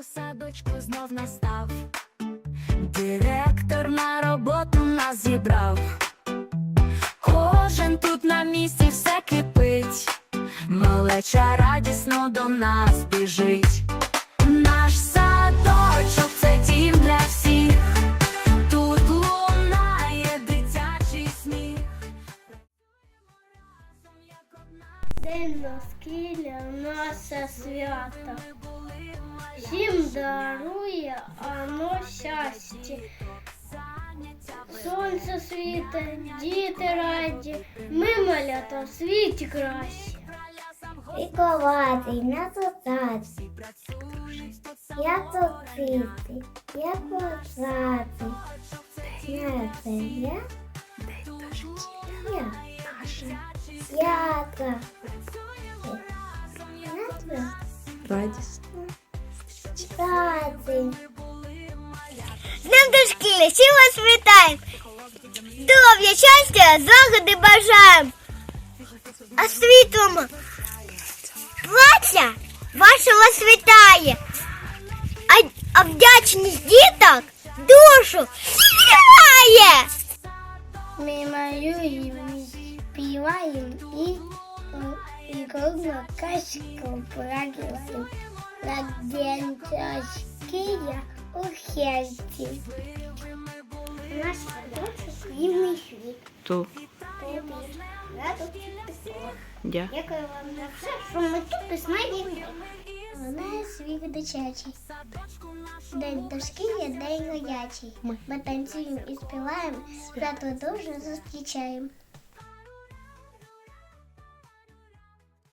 у садочку знов настав. Директор на роботу нас зібрав. Кожен тут на місці все кипить. Малеча радісно до нас біжить. Наш садочок це дім для всіх. Тут лунає дитячий сміх. День довкілля наше свято. Всім дарує оно щастя. Сонце світить, діти раді, ми малята в світі кращі. Віковатий на соцаці, я социти, я посади. Знаєте, я, я, свята. Знаєте, Радісно. Сади. Днем дошкілля, всі вас вітаємо! Здоров'я, щастя, злагоди бажаємо! А світлом плаця вашого світає! А, а вдячність діток душу співає! Ми малюємо, співаємо і, і кругла казку прагнемо. День дошкілля у хесті. Наш садочок рівний світ. Ту. Тобі радості. Дякую вам за все, що ми тут і знайдемо. Вона світ дитячий. День дошкілля, день годячий. Ми танцюємо і співаємо, свято дуже зустрічаємо.